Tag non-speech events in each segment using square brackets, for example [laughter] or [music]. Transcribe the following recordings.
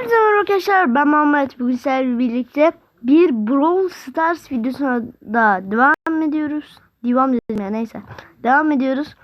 Hepinize merhaba arkadaşlar ben Muhammed bugün sizlerle birlikte bir Brawl Stars videosuna da devam ediyoruz. Devam dedim ya neyse. Devam ediyoruz.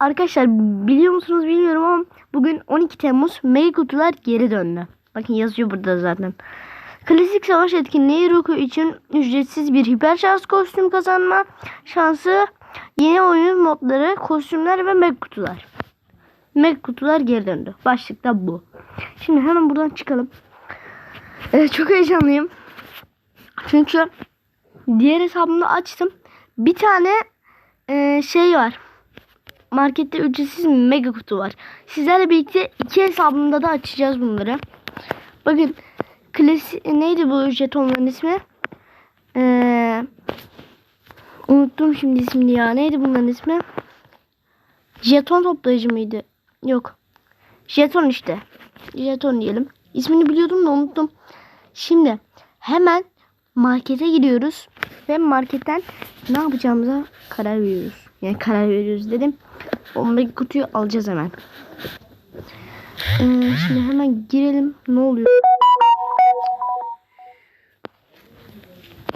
Arkadaşlar biliyor musunuz bilmiyorum ama bugün 12 Temmuz Mega kutular geri döndü. Bakın yazıyor burada zaten. Klasik savaş etkinliği Roku için ücretsiz bir hiper şans kostüm kazanma şansı, yeni oyun modları, kostümler ve mega kutular. Mega kutular geri döndü. Başlıkta bu. Şimdi hemen buradan çıkalım. Ee, çok heyecanlıyım. Çünkü diğer hesabımda açtım. Bir tane e, şey var. Markette ücretsiz mega kutu var. Sizlerle birlikte iki hesabımda da açacağız bunları. Bakın klasik neydi bu jetonların ismi? Ee, unuttum şimdi ismini ya. Neydi bunların ismi? Jeton toplayıcı mıydı? Yok. Jeton işte. Jeton diyelim. İsmini biliyordum da unuttum. Şimdi hemen markete gidiyoruz. Ve marketten ne yapacağımıza karar veriyoruz. Yani karar veriyoruz dedim. Ondaki kutuyu alacağız hemen. Ee, şimdi hemen girelim. Ne oluyor?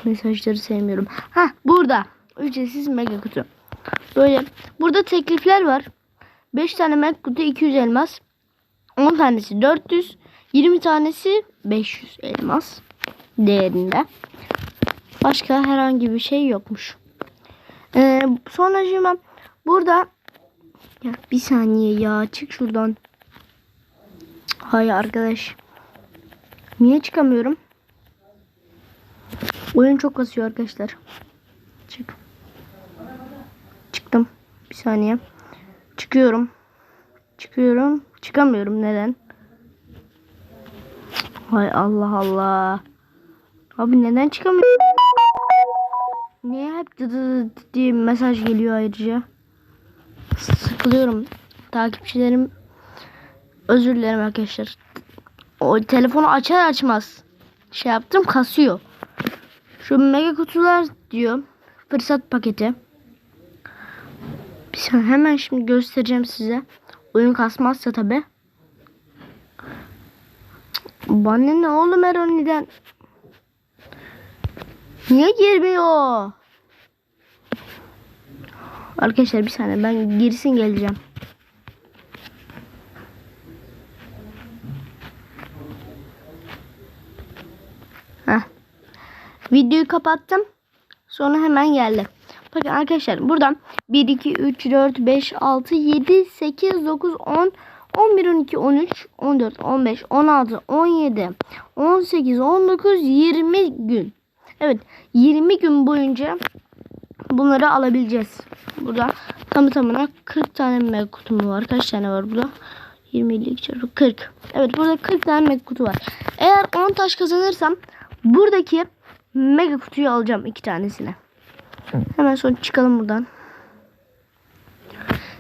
Mesajları sevmiyorum. Ha burada. Ücretsiz mega kutu. Böyle. Burada teklifler var. 5 tane kutu 200 elmas. 10 tanesi 400. 20 tanesi 500 elmas değerinde. Başka herhangi bir şey yokmuş. Ee, sonra burada ya bir saniye ya çık şuradan. Hay arkadaş. Niye çıkamıyorum? Oyun çok kasıyor arkadaşlar. Çık. Çıktım. Bir saniye. Çıkıyorum. Çıkıyorum. Çıkamıyorum. Neden? Hay Allah Allah. Abi neden çıkamıyorum? Niye hep dı dı dı diye mesaj geliyor ayrıca? Sıkılıyorum. Takipçilerim özür dilerim arkadaşlar. O telefonu açar açmaz şey yaptım kasıyor. Şu mega kutular diyor. Fırsat paketi. Bir hemen şimdi göstereceğim size. Oyun kasmazsa tabi. Bana ne oğlum Eroni'den? Niye girmiyor? Arkadaşlar bir saniye ben girsin geleceğim. Heh. Videoyu kapattım. Sonra hemen geldi. Bakın arkadaşlar buradan 1, 2, 3, 4, 5, 6, 7, 8, 9, 10, 11, 12, 13, 14, 15, 16, 17, 18, 19, 20 gün. Evet 20 gün boyunca bunları alabileceğiz. Burada tamı tamına 40 tane mega kutum var. Kaç tane var burada? 20 50 çarpı 40. Evet burada 40 tane mega kutu var. Eğer 10 taş kazanırsam buradaki mega kutuyu alacağım iki tanesine. Hemen sonra çıkalım buradan.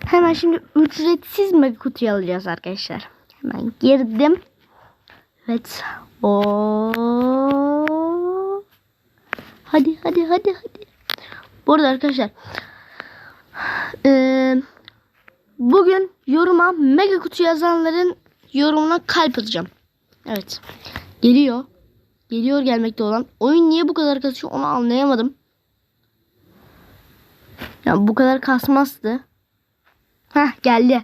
Hemen şimdi ücretsiz mega kutuyu alacağız arkadaşlar. Hemen girdim. Evet. O. Hadi hadi hadi hadi. Bu arada arkadaşlar. Ee, bugün yoruma mega kutu yazanların yorumuna kalp atacağım. Evet. Geliyor. Geliyor gelmekte olan. Oyun niye bu kadar kasıyor onu anlayamadım. Ya bu kadar kasmazdı. Hah geldi.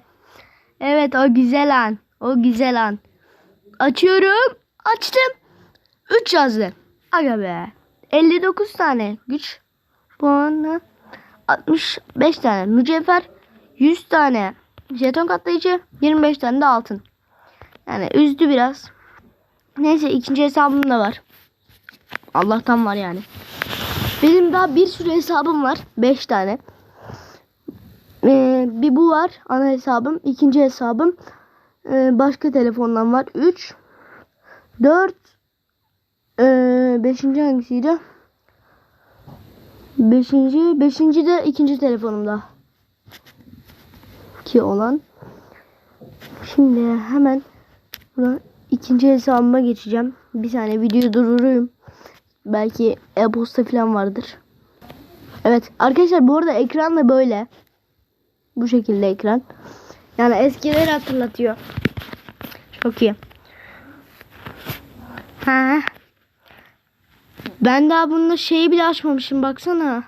Evet o güzel an. O güzel an. Açıyorum. Açtım. 3 yazdı. Aga be. 59 tane güç puanı. 65 tane mücevher. 100 tane jeton katlayıcı. 25 tane de altın. Yani üzdü biraz. Neyse ikinci hesabım da var. Allah'tan var yani. Benim daha bir sürü hesabım var. 5 tane. Ee, bir bu var ana hesabım. ikinci hesabım ee, başka telefondan var. 3 4 ee, beşinci hangisiydi? Beşinci, beşinci de ikinci telefonumda. Ki olan. Şimdi hemen buradan ikinci hesabıma geçeceğim. Bir saniye videoyu durdurayım. Belki e-posta falan vardır. Evet arkadaşlar bu arada ekran da böyle. Bu şekilde ekran. Yani eskileri hatırlatıyor. Çok iyi. Ha. Ben daha bunun şeyi bile açmamışım baksana.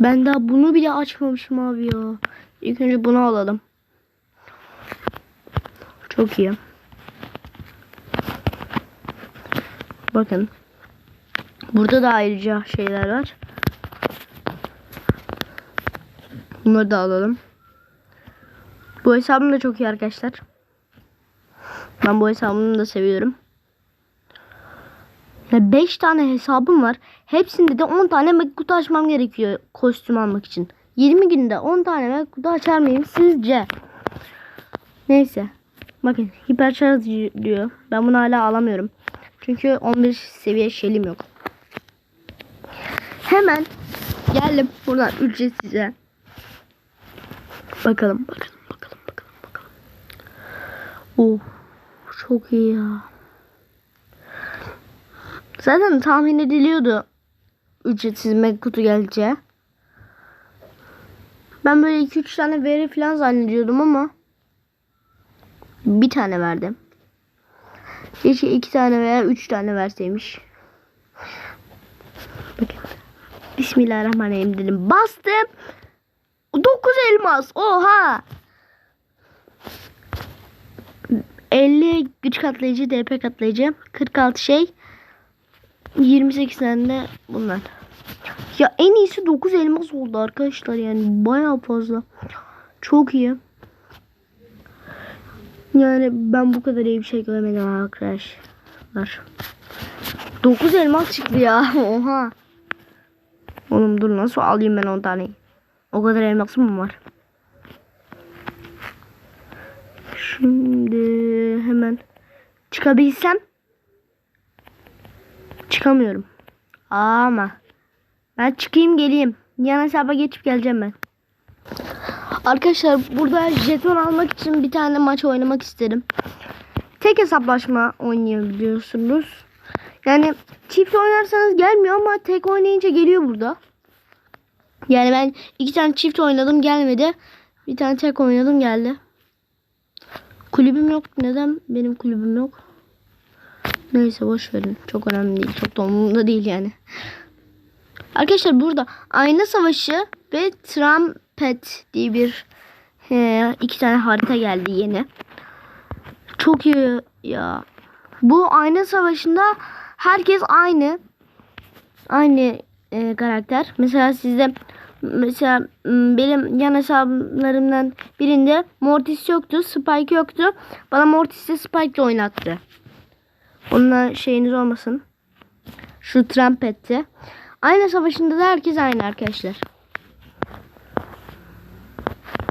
Ben daha bunu bile açmamışım abi ya. İlk önce bunu alalım. Çok iyi. Bakın. Burada da ayrıca şeyler var. Bunları da alalım. Bu hesabım da çok iyi arkadaşlar. Ben bu hesabımı da seviyorum. 5 tane hesabım var. Hepsinde de 10 tane mega kutu açmam gerekiyor kostüm almak için. 20 günde 10 tane mega kutu açar mıyım sizce? Neyse. Bakın hiperşarj diyor. Ben bunu hala alamıyorum. Çünkü 11 seviye şeyim yok. Hemen geldim buradan ücretsize. Bakalım bakalım bakalım bakalım bakalım. Oh çok iyi ya. Zaten tahmin ediliyordu ücretsiz mega kutu geleceği. Ben böyle 2-3 tane veri falan zannediyordum ama bir tane verdim. Keşke iki tane veya üç tane verseymiş. Bismillahirrahmanirrahim dedim. Bastım. 9 elmas. Oha. 50 güç katlayıcı, DP katlayıcı, 46 şey, 28 tane de bunlar. Ya en iyisi 9 elmas oldu arkadaşlar yani bayağı fazla. Çok iyi. Yani ben bu kadar iyi bir şey görmedim arkadaşlar. 9 elmas çıktı ya. [laughs] Oha. Oğlum dur nasıl alayım ben 10 tane? O kadar elmasım mı var? Şimdi hemen çıkabilsem çıkamıyorum. Ama ben çıkayım geleyim. Yan hesaba geçip geleceğim ben. Arkadaşlar burada jeton almak için bir tane maç oynamak isterim. Tek hesaplaşma oynayabiliyorsunuz. Yani çift oynarsanız gelmiyor ama tek oynayınca geliyor burada. Yani ben iki tane çift oynadım gelmedi. Bir tane tek oynadım geldi. Kulübüm yok. Neden benim kulübüm yok? Neyse boş verin. Çok önemli değil. Çok da umurumda değil yani. Arkadaşlar burada Ayna Savaşı ve Trumpet diye bir he, iki tane harita geldi yeni. Çok iyi ya. Bu Ayna Savaşı'nda herkes aynı. Aynı e, karakter. Mesela sizde mesela benim yan hesaplarımdan birinde Mortis yoktu. Spike yoktu. Bana Mortis'te Spike'le oynattı. Onunla şeyiniz olmasın. Şu Trumpet'te. Aynı savaşında da herkes aynı arkadaşlar.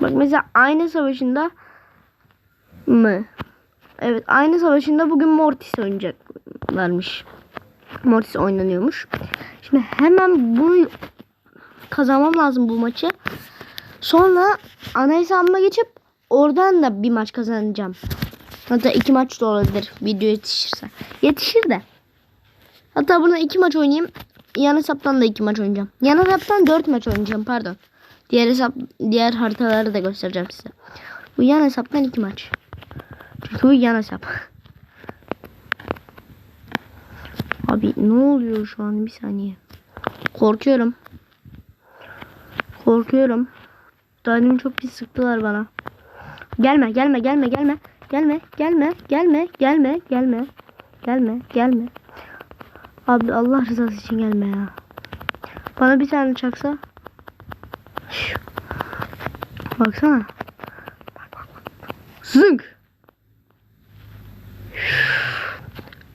Bak mesela aynı savaşında mı? Evet aynı savaşında bugün Mortis oynayacaklarmış. Mortis oynanıyormuş. Şimdi hemen bunu kazanmam lazım bu maçı. Sonra ana hesabıma geçip oradan da bir maç kazanacağım. Hatta iki maç da olabilir video yetişirse. Yetişir de. Hatta buna iki maç oynayayım. Yan hesaptan da iki maç oynayacağım. Yan hesaptan dört maç oynayacağım pardon. Diğer hesap diğer haritaları da göstereceğim size. Bu yan hesaptan iki maç. Çünkü bu yan hesap. Abi ne oluyor şu an bir saniye. Korkuyorum. Korkuyorum. Daha çok pis sıktılar bana. Gelme gelme gelme gelme. Gelme gelme gelme gelme gelme. Gelme gelme. Abi Allah rızası için gelme ya. Bana bir tane çaksa. Baksana. Zınk.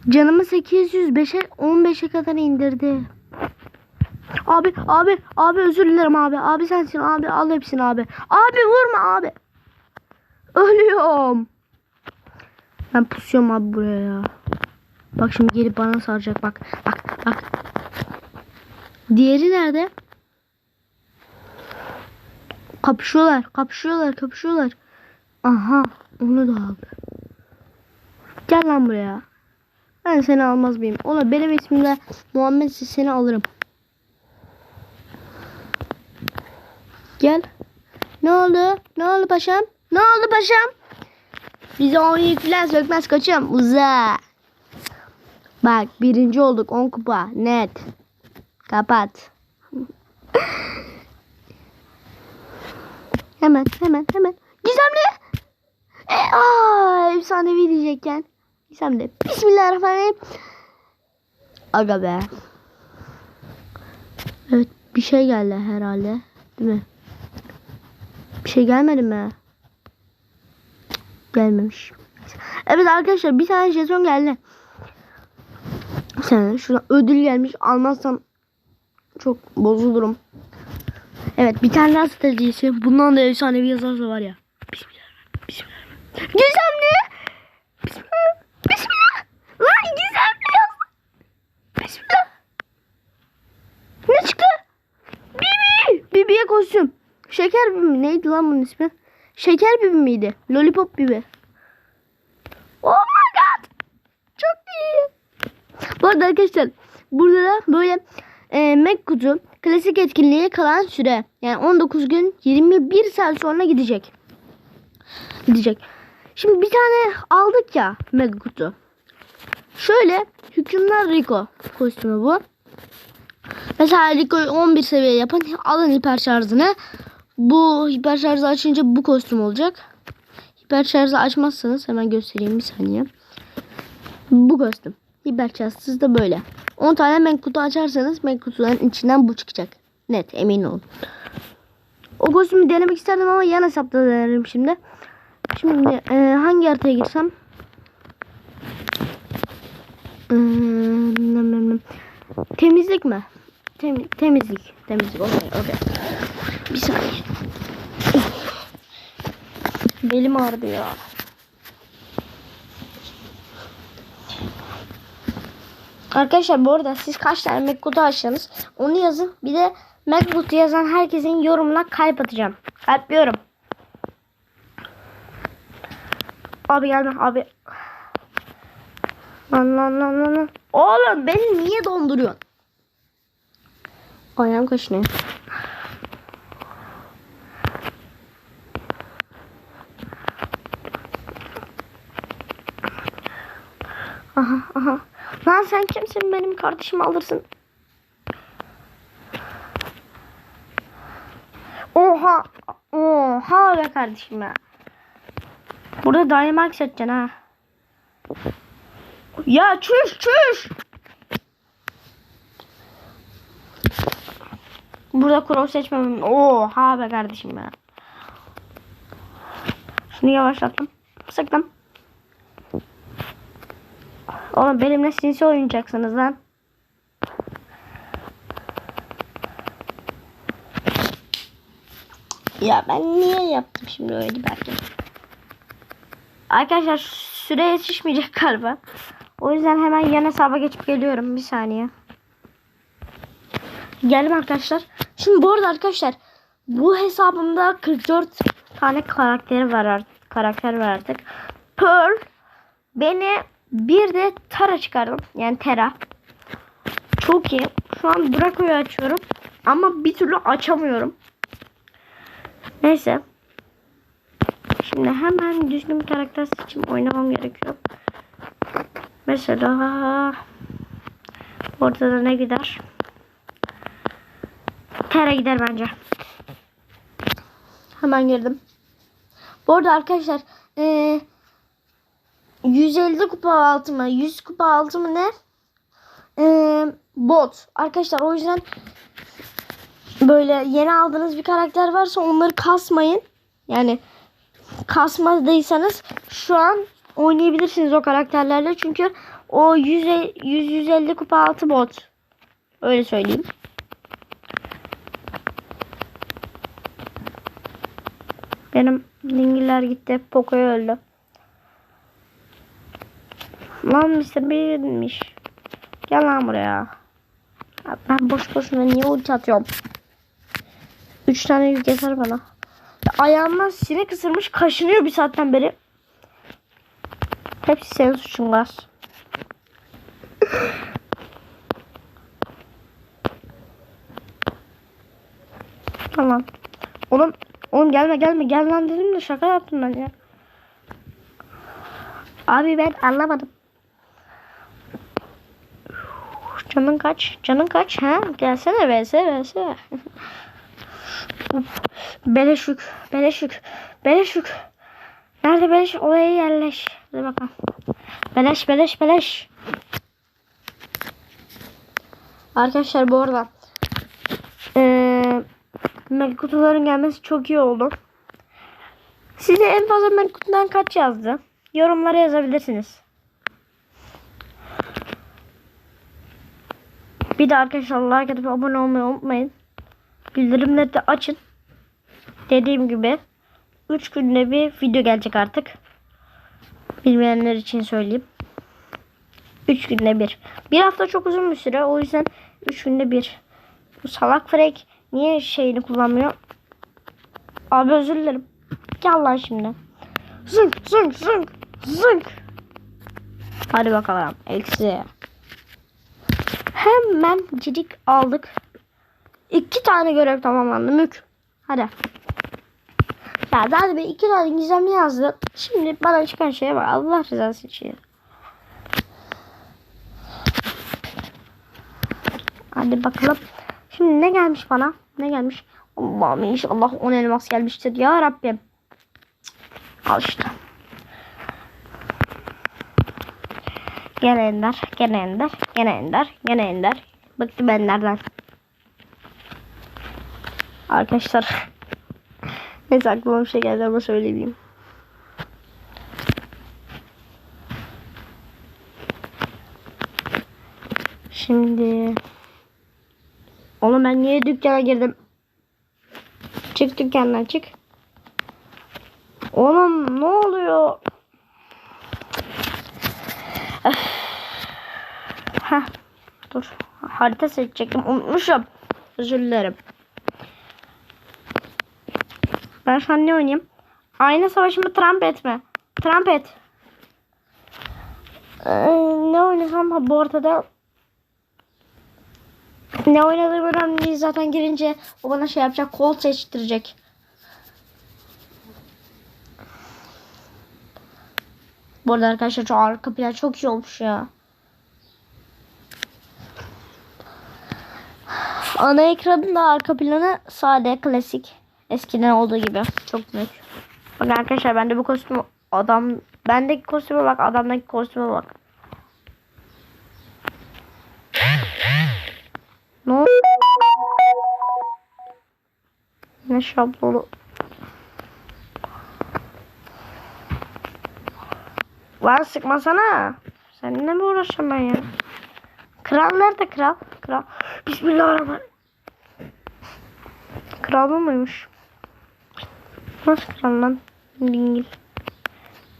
Canımı 805'e 15'e kadar indirdi. Abi abi abi özür dilerim abi. Abi sensin abi al hepsini abi. Abi vurma abi. Ölüyorum. Ben pusuyorum abi buraya ya. Bak şimdi gelip bana saracak bak. Bak bak. Diğeri nerede? Kapışıyorlar, kapışıyorlar, kapışıyorlar. Aha, onu da aldı. Gel lan buraya. Ben seni almaz mıyım? Ola benim ismimde Muhammed seni alırım. Gel. Ne oldu? Ne oldu paşam? Ne oldu paşam? Bize 10 yük falan sökmez kaçım. Uza. Bak birinci olduk 10 kupa. Net. Kapat. [laughs] hemen hemen hemen. Gizemli. E, aa, efsanevi diyecekken. Gizemli. Bismillahirrahmanirrahim. Aga be. Evet bir şey geldi herhalde. Değil mi? Bir şey gelmedi mi? Gelmemiş. Evet arkadaşlar bir tane jeton geldi. Tane şuradan ödül gelmiş. Almazsam çok bozulurum. Evet bir tane daha stratejisi. Bundan da efsanevi yazarsa var ya. Bismillah. Bismillah. Gizemli. Bismillah. Bismillah. Lan gizemli yaz. Bismillah. Ne çıktı? Bibi. Bibi'ye kostüm. Şeker Bibi? Neydi lan bunun ismi? Şeker Bibi miydi? Lollipop Bibi. Oh my god. Çok iyi. Bu arada arkadaşlar burada da böyle e, Mac kutu klasik etkinliğe kalan süre. Yani 19 gün 21 saat sonra gidecek. Gidecek. Şimdi bir tane aldık ya kutu. Şöyle hükümler Rico kostümü bu. Mesela Rico'yu 11 seviye yapın. Alın hiper şarjını. Bu hiper şarjı açınca bu kostüm olacak. Hiper şarjı açmazsanız hemen göstereyim bir saniye. Bu kostüm. Hiper şarjsız da böyle. 10 tane menk kutu açarsanız menk kutuların içinden bu çıkacak. Net emin olun. O kostümü denemek isterdim ama yan hesapta denerim şimdi. Şimdi e, hangi haritaya girsem? Hmm, temizlik mi? Tem- temizlik. Temizlik. Okey. Okey. Bir saniye. Belim ağrıdı ya. Arkadaşlar bu arada siz kaç tane MacBook açtınız onu yazın. Bir de MacBook yazan herkesin yorumuna kalp atacağım. Kalpliyorum. Abi gelme abi. Lan lan lan. lan. Oğlum beni niye donduruyorsun? Ayağım kaşınıyor. Aha aha. Lan sen kimsin benim kardeşimi alırsın. Oha. Oha be kardeşim ya. Burada Dynamax satacaksın ha. Ya çüş çüş. Burada cross seçmemem. Oha be kardeşim ya. Şunu yavaşlattım. Sıktım. Oğlum benimle sinsi oynayacaksınız lan. Ya ben niye yaptım şimdi öyle belki. Arkadaşlar süre yetişmeyecek galiba. O yüzden hemen yan hesaba geçip geliyorum. Bir saniye. Geldim arkadaşlar. Şimdi bu arada arkadaşlar bu hesabımda 44 tane karakteri var artık. Karakter var artık. Pearl beni bir de Tara çıkardım. Yani Tera. Çok iyi. Şu an Draco'yu açıyorum. Ama bir türlü açamıyorum. Neyse. Şimdi hemen düzgün karakter seçim oynamam gerekiyor. Mesela ortada ne gider? Tera gider bence. Hemen girdim. Bu arada arkadaşlar ee, 150 kupa altı mı 100 kupa altı mı ne? Ee, bot. Arkadaşlar o yüzden böyle yeni aldığınız bir karakter varsa onları kasmayın. Yani kasmadıysanız şu an oynayabilirsiniz o karakterlerle. Çünkü o 100 150 kupa altı bot. Öyle söyleyeyim. Benim dingiller gitti. Poco'ya öldü. Lan Mr. Bean'miş. Gel lan buraya. Ya Ben boş boşuna niye ulti atıyorum? Üç tane yük yeter bana. Ya ayağımdan sinek ısırmış kaşınıyor bir saatten beri. Hepsi senin suçun gaz. [laughs] tamam. Oğlum, oğlum gelme gelme gel lan dedim de şaka yaptım ben ya. Abi ben anlamadım. Canın kaç? Canın kaç? Ha? Gelsene verse verse. beleş yük. Beleş yük. Beleş yük. Nerede beleş? Oraya yerleş. Hadi bakalım. Beleş beleş beleş. Arkadaşlar bu arada Mega kutuların gelmesi çok iyi oldu. Size en fazla Mega kutudan kaç yazdı? Yorumlara yazabilirsiniz. Bir de arkadaşlar like atıp abone olmayı unutmayın. Bildirimleri de açın. Dediğim gibi 3 günde bir video gelecek artık. Bilmeyenler için söyleyeyim. 3 günde bir. Bir hafta çok uzun bir süre. O yüzden 3 günde bir. Bu salak Frank niye şeyini kullanmıyor? Abi özür dilerim. Gel lan şimdi. Zınk zınk zınk zınk. Hadi bakalım. Eksi. Hemen cidik aldık. İki tane görev tamamlandı. Mük. Hadi. Ya daha bir iki tane gizemli yazdı. Şimdi bana çıkan şeye bak. Allah rızası için. Hadi bakalım. Şimdi ne gelmiş bana? Ne gelmiş? Allah'ım inşallah 10 elmas gelmiştir. Ya Rabbim. Al işte. Gene ender, gene ender, gene ender, gene ender. Bıktım enderden. Arkadaşlar. Neyse aklıma bir şey geldi ama söyleyeyim. Şimdi Oğlum ben niye dükkana girdim? Çık dükkandan çık. Oğlum ne oluyor? Heh, dur. Harita seçecektim. Unutmuşum. Özür dilerim. Ben şu an ne oynayayım? Ayna savaşı mı? Trumpet mi? Trumpet. Ee, ne oynasam bu ortada ne oynadığım önemli. Zaten girince o bana şey yapacak. Kol seçtirecek. Bu arada arkadaşlar şu arka plan çok iyi olmuş ya. Ana ekranında arka planı sade, klasik. Eskiden olduğu gibi. Çok büyük. Bak arkadaşlar bende bu kostüm adam bendeki kostüme bak adamdaki kostüme bak. Oldu? Ne şablonu? Lan sıkmasana. Seninle mi uğraşacağım ben ya? Kral nerede kral? Kral. Bismillahirrahmanirrahim. Kral mı mıymış? Nasıl kral lan? Dingil.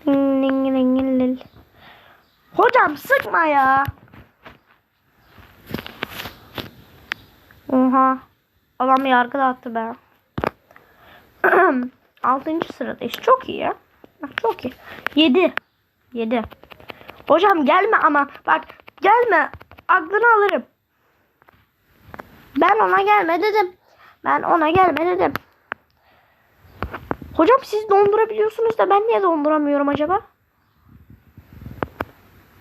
Ding ding ding ding. Hocam sıkma ya. Oha. Adam yargı dağıttı be. [clears throat] Altıncı sıradayız. Çok iyi ya. Çok iyi. Yedi. Yedi. Hocam gelme ama. Bak gelme. Aklını alırım. Ben ona gelme dedim. Ben ona gelme dedim. Hocam siz dondurabiliyorsunuz da ben niye donduramıyorum acaba?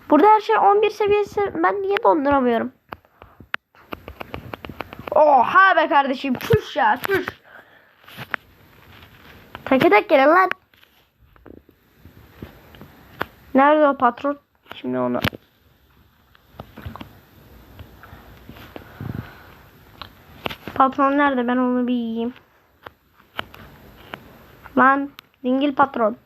Burada her şey 11 seviyesi. Ben niye donduramıyorum? Oha be kardeşim. Çüş ya çüş. Teke tek gelin lan. Nerede o patron? Şimdi onu. Patron nerede? Ben onu bir yiyeyim. Lan dingil patron.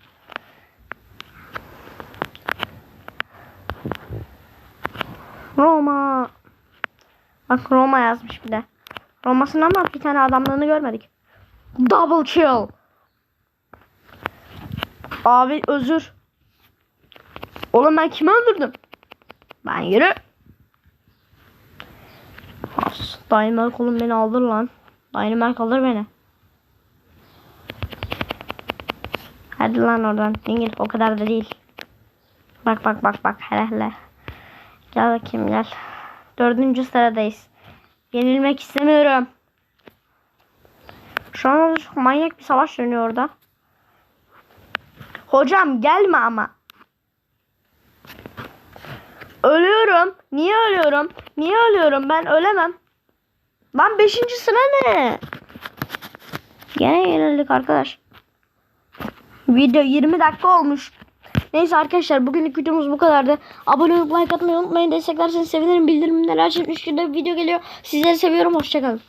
Roma. Bak Roma yazmış bir de. Roma'sını ama bir tane adamlığını görmedik. Double kill. Abi özür. Oğlum ben kimi öldürdüm? Ben yürü. Dynamite oğlum beni aldır lan. Dynamite alır beni. Hadi lan oradan. Dingil o kadar da değil. Bak bak bak bak hele hele. Gel bakayım gel. Dördüncü sıradayız. Yenilmek istemiyorum. Şu an manyak bir savaş dönüyor orada. Hocam gelme ama. Ölüyorum. Niye ölüyorum? Niye ölüyorum? Ben ölemem. Lan 5. sıra ne? Gene yenildik arkadaş. Video 20 dakika olmuş. Neyse arkadaşlar bugünlük videomuz bu kadardı. Abone olup like atmayı unutmayın. Desteklerseniz sevinirim. Bildirimleri açın. 3 günde bir video geliyor. Sizleri seviyorum. Hoşçakalın.